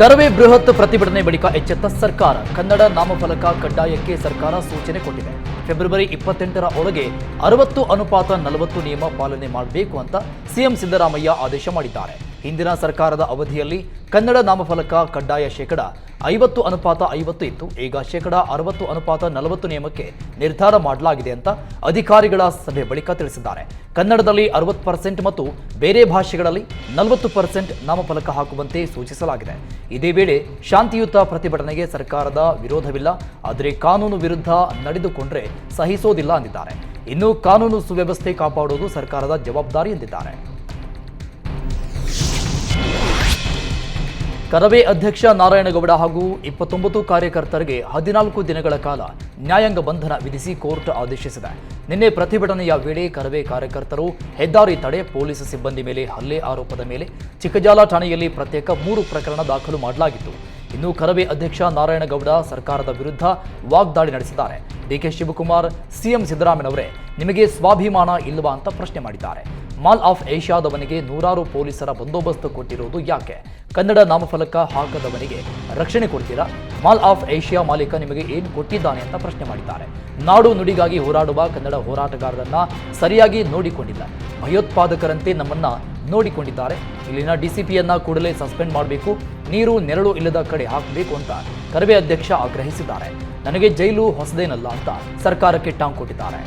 ಕರವೇ ಬೃಹತ್ ಪ್ರತಿಭಟನೆ ಬಳಿಕ ಎಚ್ಚೆತ್ತ ಸರ್ಕಾರ. ಕನ್ನಡ ನಾಮಫಲಕ ಕಡ್ಡಾಯಕ್ಕೆ ಸರ್ಕಾರ ಸೂಚನೆ ಕೊಟ್ಟಿದೆ. ಫೆಬ್ರವರಿ ಇಪ್ಪತ್ತೆಂಟರ ಒಳಗೆ ಅರವತ್ತು ಅನುಪಾತ ನಲವತ್ತು ನಿಯಮ ಪಾಲನೆ ಮಾಡಬೇಕು ಅಂತ ಸಿಎಂ ಸಿದ್ದರಾಮಯ್ಯ ಆದೇಶ ಮಾಡಿದ್ದಾರೆ. ಹಿಂದಿನ ಸರ್ಕಾರದ ಅವಧಿಯಲ್ಲಿ ಕನ್ನಡ ನಾಮಫಲಕ ಕಡ್ಡಾಯ ಶೇಕಡ ಐವತ್ತು ಅನುಪಾತ ಐವತ್ತು ಇತ್ತು. ಈಗ ಶೇಕಡ ಅರವತ್ತು ಅನುಪಾತ ನಲವತ್ತು ನಿಯಮಕ್ಕೆ ನಿರ್ಧಾರ ಮಾಡಲಾಗಿದೆ ಅಂತ ಅಧಿಕಾರಿಗಳ ಸಭೆ ಬಳಿಕ ತಿಳಿಸಿದ್ದಾರೆ. ಕನ್ನಡದಲ್ಲಿ ಅರವತ್ತು ಪರ್ಸೆಂಟ್ ಮತ್ತು ಬೇರೆ ಭಾಷೆಗಳಲ್ಲಿ ನಲವತ್ತು ಪರ್ಸೆಂಟ್ ನಾಮಫಲಕ ಹಾಕುವಂತೆ ಸೂಚಿಸಲಾಗಿದೆ. ಇದೇ ವೇಳೆ ಶಾಂತಿಯುತ ಪ್ರತಿಭಟನೆಗೆ ಸರ್ಕಾರದ ವಿರೋಧವಿಲ್ಲ. ಆದರೆ ಕಾನೂನು ವಿರುದ್ಧ ನಡೆದುಕೊಂಡ್ರೆ ಸಹಿಸೋದಿಲ್ಲ ಅಂದಿದ್ದಾರೆ. ಇನ್ನು ಕಾನೂನು ಸುವ್ಯವಸ್ಥೆ ಕಾಪಾಡುವುದು ಸರ್ಕಾರದ ಜವಾಬ್ದಾರಿ ಎಂದಿದ್ದಾರೆ. ಕರವೇ ಅಧ್ಯಕ್ಷ ನಾರಾಯಣಗೌಡ ಹಾಗೂ ಇಪ್ಪತ್ತೊಂಬತ್ತು ಕಾರ್ಯಕರ್ತರಿಗೆ ಹದಿನಾಲ್ಕು ದಿನಗಳ ಕಾಲ ನ್ಯಾಯಾಂಗ ಬಂಧನ ವಿಧಿಸಿ ಕೋರ್ಟ್ ಆದೇಶಿಸಿದೆ. ನಿನ್ನೆ ಪ್ರತಿಭಟನೆಯ ವೇಳೆ ಕರವೇ ಕಾರ್ಯಕರ್ತರು ಹೆದ್ದಾರಿ ತಡೆ ಪೊಲೀಸ್ ಸಿಬ್ಬಂದಿ ಮೇಲೆ ಹಲ್ಲೆ ಆರೋಪದ ಮೇಲೆ ಚಿಕ್ಕಜಾಲ ಠಾಣೆಯಲ್ಲಿ ಪ್ರತ್ಯೇಕ ಮೂರು ಪ್ರಕರಣ ದಾಖಲು ಮಾಡಲಾಗಿತ್ತು. ಇನ್ನು ಕರವೇ ಅಧ್ಯಕ್ಷ ನಾರಾಯಣಗೌಡ ಸರ್ಕಾರದ ವಿರುದ್ಧ ವಾಗ್ದಾಳಿ ನಡೆಸಿದ್ದಾರೆ. ಡಿಕೆ ಶಿವಕುಮಾರ್, ಸಿಎಂ ಸಿದ್ದರಾಮಯ್ಯನವರೇ ನಿಮಗೆ ಸ್ವಾಭಿಮಾನ ಇಲ್ಲವಾ ಅಂತ ಪ್ರಶ್ನೆ ಮಾಡಿದ್ದಾರೆ. ಮಾಲ್ ಆಫ್ ಏಷ್ಯಾದವನಿಗೆ ನೂರಾರು ಪೊಲೀಸರ ಬಂದೋಬಸ್ತ್ ಕೊಟ್ಟಿರುವುದು ಯಾಕೆ? ಕನ್ನಡ ನಾಮಫಲಕ ಹಾಕದವನಿಗೆ ರಕ್ಷಣೆ ಕೊಡ್ತೀರಾ? ಮಾಲ್ ಆಫ್ ಏಷ್ಯಾ ಮಾಲೀಕ ನಿಮಗೆ ಏನು ಕೊಟ್ಟಿದ್ದಾನೆ ಅಂತ ಪ್ರಶ್ನೆ ಮಾಡಿದ್ದಾರೆ. ನಾಡು ನುಡಿಗಾಗಿ ಹೋರಾಡುವ ಕನ್ನಡ ಹೋರಾಟಗಾರರನ್ನ ಸರಿಯಾಗಿ ನೋಡಿಕೊಂಡಿಲ್ಲ. ಭಯೋತ್ಪಾದಕರಂತೆ ನಮ್ಮನ್ನ ನೋಡಿಕೊಂಡಿದ್ದಾರೆ. ಇಲ್ಲಿನ ಡಿಸಿಪಿಯನ್ನ ಕೂಡಲೇ ಸಸ್ಪೆಂಡ್ ಮಾಡಬೇಕು. ನೀರು, ನೆರಳು ಇಲ್ಲದ ಕಡೆ ಹಾಕಬೇಕು ಅಂತ ಕರವೇ ಅಧ್ಯಕ್ಷ ಆಗ್ರಹಿಸಿದ್ದಾರೆ. ನನಗೆ ಜೈಲು ಹೊಸದೇನಲ್ಲ ಅಂತ ಸರ್ಕಾರಕ್ಕೆ ಟಾಂಗ್ ಕೊಟ್ಟಿದ್ದಾರೆ.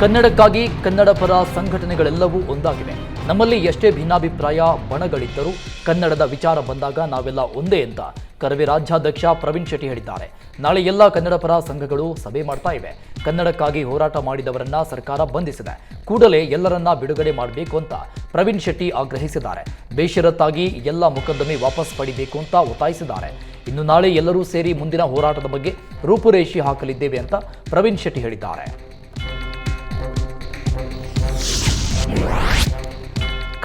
ಕನ್ನಡಕ್ಕಾಗಿ ಕನ್ನಡ ಪರ ಸಂಘಟನೆಗಳೆಲ್ಲವೂ ಒಂದಾಗಿವೆ. ನಮ್ಮಲ್ಲಿ ಎಷ್ಟೇ ಭಿನ್ನಾಭಿಪ್ರಾಯ, ಬಣಗಳಿದ್ದರೂ ಕನ್ನಡದ ವಿಚಾರ ಬಂದಾಗ ನಾವೆಲ್ಲ ಒಂದೇ ಅಂತ ಕರವಿ ರಾಜ್ಯಾಧ್ಯಕ್ಷ ಪ್ರವೀಣ್ ಶೆಟ್ಟಿ ಹೇಳಿದ್ದಾರೆ. ನಾಳೆ ಎಲ್ಲ ಕನ್ನಡ ಪರ ಸಂಘಗಳು ಸಭೆ ಮಾಡ್ತಾ ಇವೆ. ಕನ್ನಡಕ್ಕಾಗಿ ಹೋರಾಟ ಮಾಡಿದವರನ್ನ ಸರ್ಕಾರ ಬಂಧಿಸಿದೆ. ಕೂಡಲೇ ಎಲ್ಲರನ್ನ ಬಿಡುಗಡೆ ಮಾಡಬೇಕು ಅಂತ ಪ್ರವೀಣ್ ಶೆಟ್ಟಿ ಆಗ್ರಹಿಸಿದ್ದಾರೆ. ಬೇಷರತ್ತಾಗಿ ಎಲ್ಲ ಮೊಕದ್ದಮೆ ವಾಪಸ್ ಪಡಿಬೇಕು ಅಂತ ಒತ್ತಾಯಿಸಿದ್ದಾರೆ. ಇನ್ನು ನಾಳೆ ಎಲ್ಲರೂ ಸೇರಿ ಮುಂದಿನ ಹೋರಾಟದ ಬಗ್ಗೆ ರೂಪುರೇಷಿ ಹಾಕಲಿದ್ದೇವೆ ಅಂತ ಪ್ರವೀಣ್ ಶೆಟ್ಟಿ ಹೇಳಿದ್ದಾರೆ.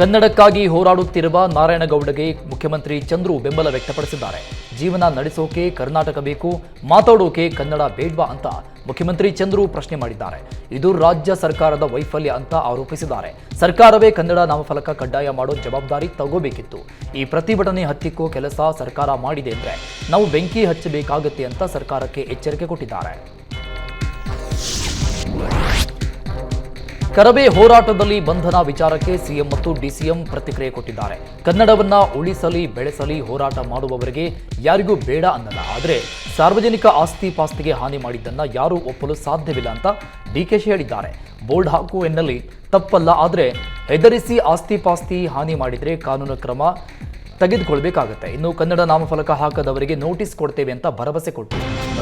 ಕನ್ನಡಕ್ಕಾಗಿ ಹೋರಾಡುತ್ತಿರುವ ನಾರಾಯಣಗೌಡಗೆ ಮುಖ್ಯಮಂತ್ರಿ ಚಂದ್ರು ಬೆಂಬಲ ವ್ಯಕ್ತಪಡಿಸಿದ್ದಾರೆ. ಜೀವನ ನಡೆಸೋಕೆ ಕರ್ನಾಟಕ ಬೇಕು, ಮಾತಾಡೋಕೆ ಕನ್ನಡ ಬೇಡ್ವಾ ಅಂತ ಮುಖ್ಯಮಂತ್ರಿ ಚಂದ್ರು ಪ್ರಶ್ನೆ ಮಾಡಿದ್ದಾರೆ. ಇದು ರಾಜ್ಯ ಸರ್ಕಾರದ ವೈಫಲ್ಯ ಅಂತ ಆರೋಪಿಸಿದ್ದಾರೆ. ಸರ್ಕಾರವೇ ಕನ್ನಡ ನಾಮಫಲಕ ಕಡ್ಡಾಯ ಮಾಡೋ ಜವಾಬ್ದಾರಿ ತಗೋಬೇಕಿತ್ತು. ಈ ಪ್ರತಿಭಟನೆ ಹತ್ತಿಕ್ಕೋ ಕೆಲಸ ಸರ್ಕಾರ ಮಾಡಿದೆ ಅಂದ್ರೆ ನಾವು ಬೆಂಕಿ ಹಚ್ಚಬೇಕಾಗತ್ತೆ ಅಂತ ಸರ್ಕಾರಕ್ಕೆ ಎಚ್ಚರಿಕೆ ಕೊಟ್ಟಿದ್ದಾರೆ. ಕರವೇ ಹೋರಾಟದಲ್ಲಿ ಬಂಧನ ವಿಚಾರಕ್ಕೆ ಸಿಎಂ ಮತ್ತು ಡಿಸಿಎಂ ಪ್ರತಿಕ್ರಿಯೆ ಕೊಟ್ಟಿದ್ದಾರೆ. ಕನ್ನಡವನ್ನ ಉಳಿಸಲಿ, ಬೆಳೆಸಲಿ ಹೋರಾಟ ಮಾಡುವವರಿಗೆ ಯಾರಿಗೂ ಬೇಡ ಅನ್ನಲ್ಲ. ಆದರೆ ಸಾರ್ವಜನಿಕ ಆಸ್ತಿ ಪಾಸ್ತಿಗೆ ಹಾನಿ ಮಾಡಿದ್ದನ್ನ ಯಾರೂ ಒಪ್ಪಲು ಸಾಧ್ಯವಿಲ್ಲ ಅಂತ ಡಿಕೆಶಿ ಹೇಳಿದ್ದಾರೆ. ಬೋರ್ಡ್ ಹಾಕು ಎನ್ನಲ್ಲಿ ತಪ್ಪಲ್ಲ, ಆದರೆ ಹೆದರಿಸಿ ಆಸ್ತಿ ಪಾಸ್ತಿ ಹಾನಿ ಮಾಡಿದರೆ ಕಾನೂನು ಕ್ರಮ ತೆಗೆದುಕೊಳ್ಬೇಕಾಗತ್ತೆ. ಇನ್ನು ಕನ್ನಡ ನಾಮಫಲಕ ಹಾಕದವರಿಗೆ ನೋಟಿಸ್ ಕೊಡ್ತೇವೆ ಅಂತ ಭರವಸೆ ಕೊಟ್ಟು,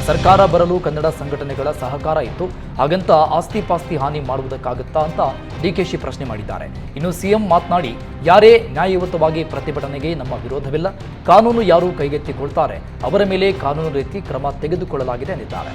ಸರ್ಕಾರ ಬರಲು ಕನ್ನಡ ಸಂಘಟನೆಗಳ ಸಹಕಾರ ಇತ್ತು. ಹಾಗಂತ ಆಸ್ತಿ ಪಾಸ್ತಿ ಹಾನಿ ಮಾಡುವುದಕ್ಕಾಗುತ್ತಾ ಅಂತ ಡಿಕೆಶಿ ಪ್ರಶ್ನೆ ಮಾಡಿದ್ದಾರೆ. ಇನ್ನು ಸಿಎಂ ಮಾತನಾಡಿ, ಯಾರೇ ನ್ಯಾಯಯುತವಾಗಿ ಪ್ರತಿಭಟನೆಗೆ ನಮ್ಮ ವಿರೋಧವಿಲ್ಲ. ಕಾನೂನು ಯಾರು ಕೈಗೆತ್ತಿಕೊಳ್ತಾರೆ. ಅವರ ಮೇಲೆ ಕಾನೂನು ರೀತಿ ಕ್ರಮ ತೆಗೆದುಕೊಳ್ಳಲಾಗಿದೆ ಎಂದಿದ್ದಾರೆ.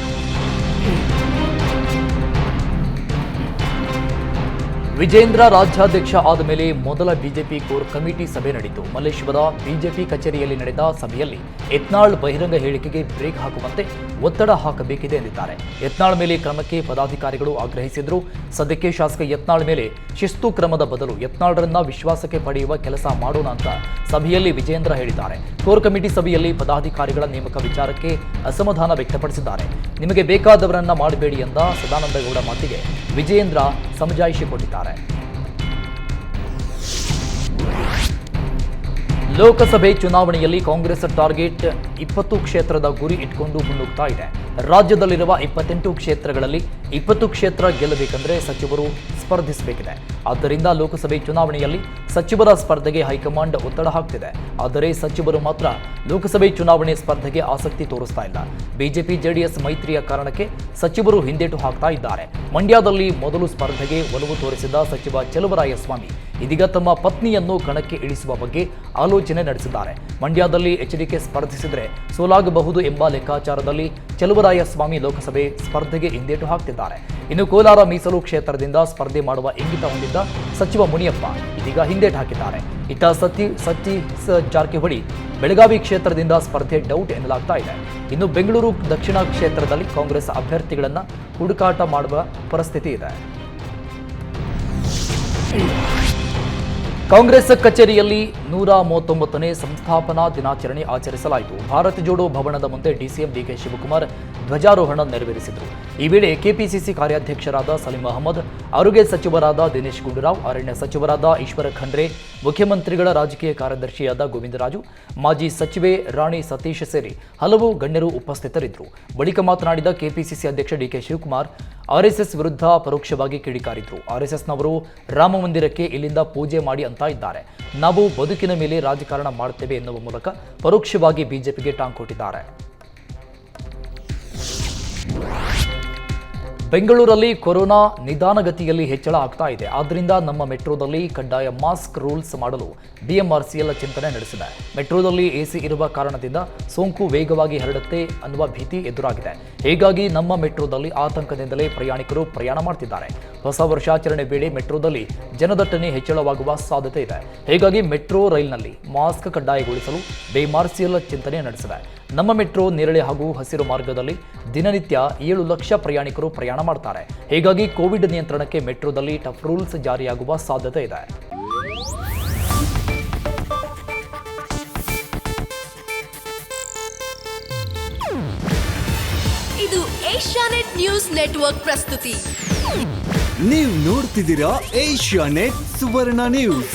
ವಿಜೇಂದ್ರ ರಾಜ್ಯಾಧ್ಯಕ್ಷ ಆದ ಮೇಲೆ ಮೊದಲ ಬಿಜೆಪಿ ಕೋರ್ ಕಮಿಟಿ ಸಭೆ ನಡೆಯಿತು. ಮಲ್ಲೇಶ್ವರ ಬಿಜೆಪಿ ಕಚೇರಿಯಲ್ಲಿ ನಡೆದ ಸಭೆಯಲ್ಲಿ ಯತ್ನಾಳ್ ಬಹಿರಂಗ ಹೇಳಿಕೆಗೆ ಬ್ರೇಕ್ ಹಾಕುವಂತೆ ಒತ್ತಡ ಹಾಕಬೇಕಿದೆ ಎಂದಿದ್ದಾರೆ. ಯತ್ನಾಳ್ ಮೇಲೆ ಕ್ರಮಕ್ಕೆ ಪದಾಧಿಕಾರಿಗಳು ಆಗ್ರಹಿಸಿದ್ರು. ಸದ್ಯಕ್ಕೆ ಶಾಸಕ ಯತ್ನಾಳ್ ಮೇಲೆ ಶಿಸ್ತು ಕ್ರಮದ ಬದಲು ಯತ್ನಾಳ್ರನ್ನ ವಿಶ್ವಾಸಕ್ಕೆ ಪಡೆಯುವ ಕೆಲಸ ಮಾಡೋಣ ಅಂತ ಸಭೆಯಲ್ಲಿ ವಿಜೇಂದ್ರ ಹೇಳಿದ್ದಾರೆ. ಕೋರ್ ಕಮಿಟಿ ಸಭೆಯಲ್ಲಿ ಪದಾಧಿಕಾರಿಗಳ ನೇಮಕ ವಿಚಾರಕ್ಕೆ ಅಸಮಾಧಾನ ವ್ಯಕ್ತಪಡಿಸಿದ್ದಾರೆ. ನಿಮಗೆ ಬೇಕಾದವರನ್ನ ಮಾಡಬೇಡಿ ಎಂದ ಸದಾನಂದಗೌಡ ಮಾತಿಗೆ ವಿಜೇಂದ್ರ ಸಮಜಾಯಿಷಿ ಕೊಟ್ಟಿದ್ದಾರೆ. ไป ಲೋಕಸಭೆ ಚುನಾವಣೆಯಲ್ಲಿ ಕಾಂಗ್ರೆಸ್ ಟಾರ್ಗೆಟ್ ಇಪ್ಪತ್ತು ಕ್ಷೇತ್ರದ ಗುರಿ ಇಟ್ಕೊಂಡು ಮುನ್ನುಗ್ತಾ ಇದೆ. ರಾಜ್ಯದಲ್ಲಿರುವ ಇಪ್ಪತ್ತೆಂಟು ಕ್ಷೇತ್ರಗಳಲ್ಲಿ ಇಪ್ಪತ್ತು ಕ್ಷೇತ್ರ ಗೆಲ್ಲಬೇಕಂದ್ರೆ ಸಚಿವರು ಸ್ಪರ್ಧಿಸಬೇಕಿದೆ. ಆದ್ದರಿಂದ ಲೋಕಸಭೆ ಚುನಾವಣೆಯಲ್ಲಿ ಸಚಿವರ ಸ್ಪರ್ಧೆಗೆ ಹೈಕಮಾಂಡ್ ಒತ್ತಡ ಹಾಕ್ತಿದೆ. ಆದರೆ ಸಚಿವರು ಮಾತ್ರ ಲೋಕಸಭೆ ಚುನಾವಣೆ ಸ್ಪರ್ಧೆಗೆ ಆಸಕ್ತಿ ತೋರಿಸ್ತಾ ಇಲ್ಲ. ಬಿಜೆಪಿ, ಜೆಡಿಎಸ್ ಮೈತ್ರಿಯ ಕಾರಣಕ್ಕೆ ಸಚಿವರು ಹಿಂದೇಟು ಹಾಕ್ತಾ ಇದ್ದಾರೆ. ಮಂಡ್ಯದಲ್ಲಿ ಮೊದಲು ಸ್ಪರ್ಧೆಗೆ ಒಲವು ತೋರಿಸಿದ ಸಚಿವ ಚಲುವರಾಯಸ್ವಾಮಿ ಇದೀಗ ತಮ್ಮ ಪತ್ನಿಯನ್ನು ಕಣಕ್ಕೆ ಇಳಿಸುವ ಬಗ್ಗೆ ಆಲೋಚನೆ ನಡೆಸಿದ್ದಾರೆ. ಮಂಡ್ಯದಲ್ಲಿ ಎಚ್ಡಿಕೆ ಸ್ಪರ್ಧಿಸಿದರೆ ಸೋಲಾಗಬಹುದು ಎಂಬ ಲೆಕ್ಕಾಚಾರದಲ್ಲಿ ಚಲುವರಾಯ ಸ್ವಾಮಿ ಲೋಕಸಭೆ ಸ್ಪರ್ಧೆಗೆ ಹಿಂದೇಟು ಹಾಕ್ತಿದ್ದಾರೆ. ಇನ್ನು ಕೋಲಾರ ಮೀಸಲು ಕ್ಷೇತ್ರದಿಂದ ಸ್ಪರ್ಧೆ ಮಾಡುವ ಇಂಗಿತ ಹೊಂದಿದ್ದ ಸಚಿವ ಮುನಿಯಪ್ಪ ಇದೀಗ ಹಿಂದೇಟು ಹಾಕಿದ್ದಾರೆ. ಇತ್ತ ಸತಿ ಸತಿ ಜಾರಕಿಹೊಳಿ ಬೆಳಗಾವಿ ಕ್ಷೇತ್ರದಿಂದ ಸ್ಪರ್ಧೆ ಡೌಟ್ ಎನ್ನಲಾಗ್ತಾ ಇದೆ. ಇನ್ನು ಬೆಂಗಳೂರು ದಕ್ಷಿಣ ಕ್ಷೇತ್ರದಲ್ಲಿ ಕಾಂಗ್ರೆಸ್ ಅಭ್ಯರ್ಥಿಗಳನ್ನು ಹುಡುಕಾಟ ಮಾಡುವ ಪರಿಸ್ಥಿತಿ ಇದೆ. ಕಾಂಗ್ರೆಸ್ ಕಚೇರಿಯಲ್ಲಿ ನೂರ ಮೂವತ್ತೊಂಬತ್ತನೇ ಸಂಸ್ಥಾಪನಾ ದಿನಾಚರಣೆ ಆಚರಿಸಲಾಯಿತು. ಭಾರತ್ ಜೋಡೋ ಭವನದ ಮುಂದೆ ಡಿಸಿಎಂ ಡಿಕೆ ಶಿವಕುಮಾರ್ ಧ್ವಜಾರೋಹಣ ನೆರವೇರಿಸಿದರು. ಈ ವೇಳೆ ಕೆಪಿಸಿಸಿ ಕಾರ್ಯಾಧ್ಯಕ್ಷರಾದ ಸಲೀಂ ಅಹಮದ್, ಆರೋಗ್ಯ ಸಚಿವರಾದ ದಿನೇಶ್ ಗುಂಡೂರಾವ್, ಅರಣ್ಯ ಸಚಿವರಾದ ಈಶ್ವರ ಖಂಡ್ರೆ, ಮುಖ್ಯಮಂತ್ರಿಗಳ ರಾಜಕೀಯ ಕಾರ್ಯದರ್ಶಿಯಾದ ಗೋವಿಂದರಾಜು, ಮಾಜಿ ಸಚಿವೆ ರಾಣಿ ಸತೀಶ್ ಸೇರಿ ಹಲವು ಗಣ್ಯರು ಉಪಸ್ಥಿತರಿದ್ದರು. ಬಳಿಕ ಮಾತನಾಡಿದ ಕೆಪಿಸಿಸಿ ಅಧ್ಯಕ್ಷ ಡಿಕೆ ಶಿವಕುಮಾರ್, ಆರ್ಎಸ್ಎಸ್ ವಿರುದ್ಧ ಪರೋಕ್ಷವಾಗಿ ಕಿಡಿಕಾರಿದ್ರು. ಆರ್ಎಸ್ಎಸ್ನವರು ರಾಮ ಮಂದಿರಕ್ಕೆ ಇಲ್ಲಿಂದ ಪೂಜೆ ಮಾಡಿ ಅಂತ ಇದ್ದಾರೆ. ನಾವು ಬದುಕಿನ ಮೇಲೆ ರಾಜಕಾರಣ ಮಾಡುತ್ತೇವೆ ಎನ್ನುವ ಮೂಲಕ ಪರೋಕ್ಷವಾಗಿ ಬಿಜೆಪಿಗೆ ಟಾಂಗ್ ಕೊಟ್ಟಿದ್ದಾರೆ. ಬೆಂಗಳೂರಲ್ಲಿ ಕೊರೋನಾ ನಿಧಾನಗತಿಯಲ್ಲಿ ಹೆಚ್ಚಳ ಆಗ್ತಾ ಇದೆ. ಆದ್ದರಿಂದ ನಮ್ಮ ಮೆಟ್ರೋದಲ್ಲಿ ಕಡ್ಡಾಯ ಮಾಸ್ಕ್ ರೂಲ್ಸ್ ಮಾಡಲು ಬಿಎಂಆರ್ಸಿಎಲ್ ಚಿಂತನೆ ನಡೆಸಿದೆ. ಮೆಟ್ರೋದಲ್ಲಿ ಎಸಿ ಇರುವ ಕಾರಣದಿಂದ ಸೋಂಕು ವೇಗವಾಗಿ ಹರಡುತ್ತೆ ಅನ್ನುವ ಭೀತಿ ಎದುರಾಗಿದೆ. ಹೀಗಾಗಿ ನಮ್ಮ ಮೆಟ್ರೋದಲ್ಲಿ ಆತಂಕದಿಂದಲೇ ಪ್ರಯಾಣಿಕರು ಪ್ರಯಾಣ ಮಾಡ್ತಿದ್ದಾರೆ. ಹೊಸ ವರ್ಷಾಚರಣೆ ವೇಳೆ ಮೆಟ್ರೋದಲ್ಲಿ ಜನದಟ್ಟಣೆ ಹೆಚ್ಚಳವಾಗುವ ಸಾಧ್ಯತೆ ಇದೆ. ಹೀಗಾಗಿ ಮೆಟ್ರೋ ರೈಲ್ನಲ್ಲಿ ಮಾಸ್ಕ್ ಕಡ್ಡಾಯಗೊಳಿಸಲು ಬಿಎಂಆರ್ಸಿಎಲ್ ಚಿಂತನೆ ನಡೆಸಿದೆ. ನಮ್ಮ ಮೆಟ್ರೋ ನೇರಳೆ ಹಾಗೂ ಹಸಿರು ಮಾರ್ಗದಲ್ಲಿ ದಿನನಿತ್ಯ ಏಳು ಲಕ್ಷ ಪ್ರಯಾಣಿಕರು ಪ್ರಯಾಣ ಮಾಡ್ತಾರೆ. ಹೀಗಾಗಿ ಕೋವಿಡ್ ನಿಯಂತ್ರಣಕ್ಕೆ ಮೆಟ್ರೋದಲ್ಲಿ ಟಫ್ ರೂಲ್ಸ್ ಜಾರಿಯಾಗುವ ಸಾಧ್ಯತೆ ಇದೆ. ಇದು ಏಷ್ಯಾನೆಟ್ ನ್ಯೂಸ್ ನೆಟ್ವರ್ಕ್ ಪ್ರಸ್ತುತಿ. ನೀವು ನೋಡ್ತಿದ್ದೀರಾ ಏಷ್ಯಾ ನೆಟ್ ಸುವರ್ಣ ನ್ಯೂಸ್.